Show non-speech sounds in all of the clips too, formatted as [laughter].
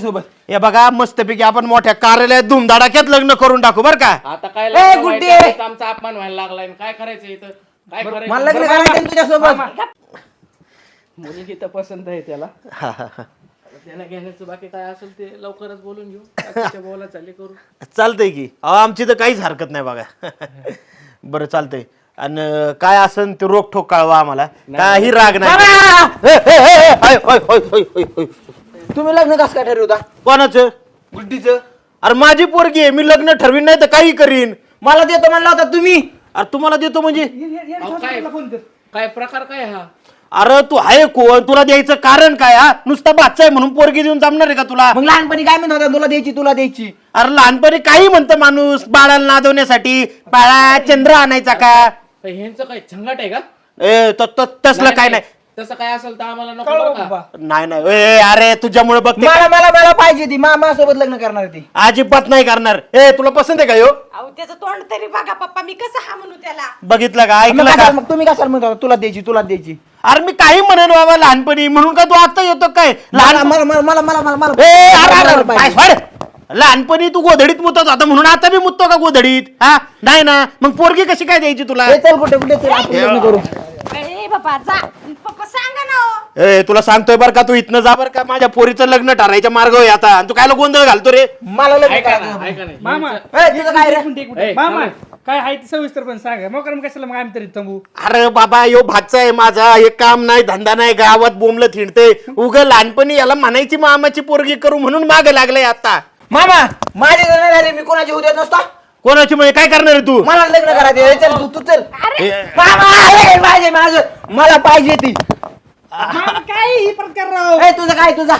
सोबत. हे बघा मस्तपैकी आपण मोठ्या कार्यालयात धुमधडाक्यात लग्न करून टाकू बर का? आता काय ए, गुड्डी! आमचा अपमान व्हायला लागलाय. आणि काय करायचं इथं? काय करायचं? मला लग्न करायचं आहे तुझ्या सोबत. मुलगी तर पसंत आहे त्याला. हा, हा, हा. त्याला घेण्याचं बाकी काय असेल ते लवकरच बोलून घेऊ. [laughs] बाकीच्या बोला चालली करू. चालतंय की. अहो आमची तर काहीच हरकत नाही बघा. [laughs] बरं चालतंय. आणि काय असन ते रोखोक कळवा आम्हाला. काही राग नाही. ए, ए, ए, ए, होय, होय, होय, होय, होय, होय. तुम्ही लग्न कसं काय ठरवता? कोणाचं? गुड्डीचं. अरे माझी पोरगी आहे मी लग्न ठरवीन नाही तर काही करीन. मला देतो म्हणला होता तुम्ही. अरे तुम्हाला देतो म्हणजे? अहो, काय काय प्रकार काय हा? अरे तू आहे कोण? तुला द्यायचं कारण काय हा? नुसता बादचा आहे म्हणून पोरगी देऊन जमणार आहे का तुला? मग लहानपणी काय म्हणत होता? तुला द्यायची तुला द्यायची. अरे लहानपणी काही म्हणतं माणूस बाळाला नादवण्यासाठी. बाळा चंद्र आणायचा का? तर ह्यांचं काय झंगाट आहे का? ए त- त- तसलं काय नाही. तसं काय असेल तर आम्हाला नको बरं का? नाही नाही. ए, अरे तुझ्यामुळे बघते मला मला मला पाहिजे ती. मा सोबत लग्न करणार ती. अजिबात नाही करणार. ए तुला पसंत आहे का यो? अहो त्याचं तोंड तरी बघा पप्पा. मी कसं हा म्हणू त्याला? बघितलं का? मग ऐकलं का? कशाला- मग तुम्ही कशाला म्हणत होता? तुला द्यायची तुला द्यायची. अरे मी काही म्हणेन बाबा लहानपणी. म्हणून का तू आता येतो काय? मला लहान मला मला मला मला मला ए, अरे, अरे, मला अरे, पाहिजे. पाय सोड. लहानपणी तू गोधडीत मुतत होता. म्हणून आता मी मुततो का गोधडीत? हा? नाही ना? मग पोरगी कशी काय द्यायची तुला? ए, चल कुठे कुठे चल आपण लग्न करू. बाबा जा. पप्पा सांगा ना हो. ए तुला सांगतोय बर का तू इथनं जा बर का. माझ्या पोरीचं लग्न ठरायच्या मार्ग आहे आता. आणि तू कायला गोंधळ घालतो रे? मला लग्न ऐका करायचं ना ऐका नाही मामा ए, तुझं काय रे? एक मिनिट, एक मिनिट. ए, मामा थांबा. काय आहे ते सविस्तर पण सांगा. मग कारण कशाला मग आम्ही तरी थांबू? अरे बाबा यो भागचा आहे माझा. एक काम नाही धंदा नाही. गावात बोंबलं थिंडते उग लहानपणी याला म्हणायची मामाची पोरगी करू म्हणून माग लागलंय आता. मामा माझे लग्न झाले मी कोणाची उद्या नसता? कोणाची म्हणजे काय करणार आहे तू? मला लग्न करायचं ए, चल तू तू चल. अरे. ए, मामा ए, माझे माझं मला पाहिजे ती. मामा काय ही प्रकार राव ए तुझं काय तुझा?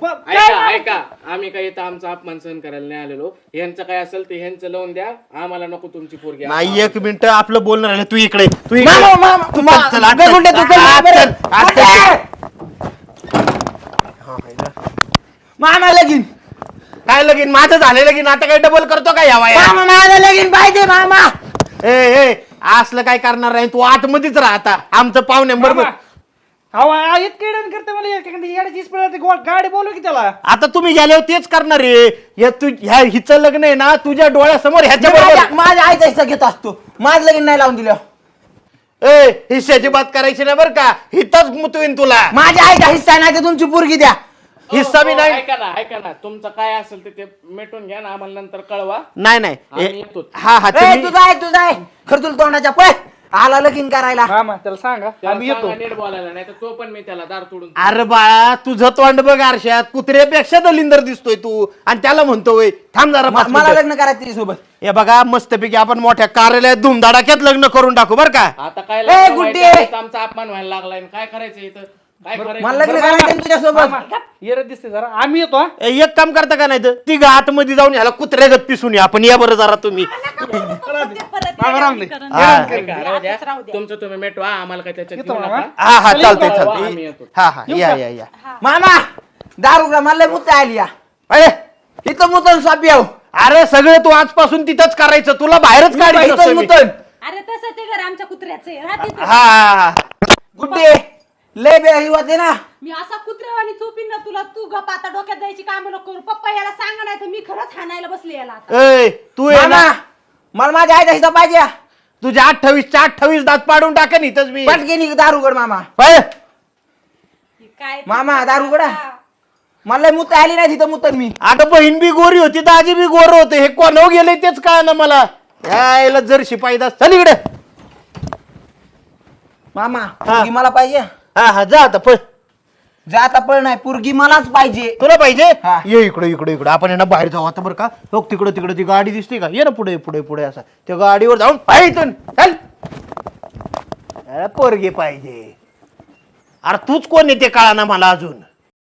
काय ऐका मामा? ऐका. आम्ही काही इथं आमचा अपमान सहन करायला नाही आलेलो. यांचं काय असेल ते ह्यांचं लावून द्या. आम्हाला नको तुमची पोरगी. नाही एक मिनिट आपलं बोलणं राहिलं. तू इकडे तू इकडे. मामा मामा तू मा- चल, चल, आत बे, चल. गुंडे, तू चल, आत बरं. चल, आत गुंडे! चल. मामा लगीन. काय लगीन? माझं झालं लगीन आता काय डबल करतो का या? मामा मला लगीन पाहिजे मामा. ए ए असलं काय करणार नाही? तू आत मध्येच राह आता. आमचं पाहुणे बरोबर. मामा. अहो आ, इतकं येडण करते मला एखादी येड्याची स्पीड ते गो- गाडी बोलू की त्याला? आता तुम्ही गेल्यावर तेच करणार आहे. या तू ह्या हिचं लग्न आहे ना तुझ्या डोळ्यासमोर ह्याच्या माझ्या बरोबर माझ्या आईचा हिस्सा घेत असतो. माझं लगीन नाही लावून दिलं. ए हिस्साची बात करायची ना बरं का? हिथंच मुतवीन तुला. माझ्या आईचा हिस्सा नाही तर तुमची पोरगी द्या. हिस्सा बी नाही. ऐका ना ऐका ना. तुमचं काय असेल ते ते मिटून घ्या ना आम्हाला नंतर कळवा. नाही नाही. आम्ही. हा हा ए, तुम्ही- तुझा आहे तुझा आहे खर तुला तोंडाच्या पळ. आला लगीन करायला. मामा त्याला सांगा. त्याला आम्ही येतो. सांगा नीट बोलायला. नाही तर तो पण मी त्याला दार तोडून अरे बाळा तुझं तोंड बघ आरशात. कुत्र्यापेक्षा दलिंदर दिसतोय तू. आणि त्याला म्हणतोय थांब जरा पाच मला मिनिटं. लग्न करायचं तिच्यासोबत हे बघा मस्तपैकी आपण मोठ्या कार्यालयात धुमधडाक्यात लग्न करून टाकू बर का? आता काय गुड्डी! आधीच आमचा अपमान व्हायला लागलाय. आणि काय करायचं इथं? मला करायचं लग्न करायचं तुझ्यासोबत. मामा येरत दिसते जरा. आम्ही येतो हा. ए, एक काम करता का नाही तर? ती आत मध्ये जाऊन ह्याला कुत्र्यागत पिसून या. आपण या बरं जरा तुम्ही. हा. राहू द्या. तुमचं तुम्ही मिटवा आम्हाला काय त्याच्यात येतो घेऊ मामा. नका. हा हा चल, चालतंय. आम्ही चालतंय. येतो. हा हा या या या. मामा दारू का? मला मुत आली या. अरे इथं मुतन स्वापी येऊ. अरे सगळं तू आजपासून तिथंच करायचं. तुला बाहेरच काढायचं इथं मुतन. अरे तसं ते घर आमच्या कुत्र्याचं आहे. राहते ते. हा हा हा. गुड्डे. लय बे ही होते ना. मी असा कुत्र्यावानी चोपीन ना तुला तू गप आता डोक्यात द्यायची काम नको करू. पप्पा याला सांगा नाही तर मी खरंच हाणायला बसले याला आता. ए तू मामा ना. मला माझ्या आईचा हिस्सा पाहिजे. तुझ्या अठ्ठावीस च्या अठ्ठावीस दात पाडून टाकेन इथंच मी. पटकेनी दारू उघड मामा. होय? हे काय मामा, दारू उघडा. मला लय मुत आली नाही तिथं मुतन मी. आता बहीण बी गोरी होती दाजी बी गोर होते. हे कोण गेले तेच काय ना मला. यायला जर शिपाईदास चल इकडे. मामा पुरगी मला पाहिजे. हा हा जा आता पळ. जा आता पळ नाही पुरगी मलाच पाहिजे. तुला पाहिजे? हा. ये इकडे इकडे इकडे. आपण यांना बाहेर जाऊ आता बरं का? बघ तिकडे तिकडे ती गाडी दिसते का? ये ना पुढे पुढे पुढे असा. त्या गाडीवर जाऊन पाहिजे चल. अरे पोरगे पाहिजे. अरे तूच कोण येते कळा ना मला अजून?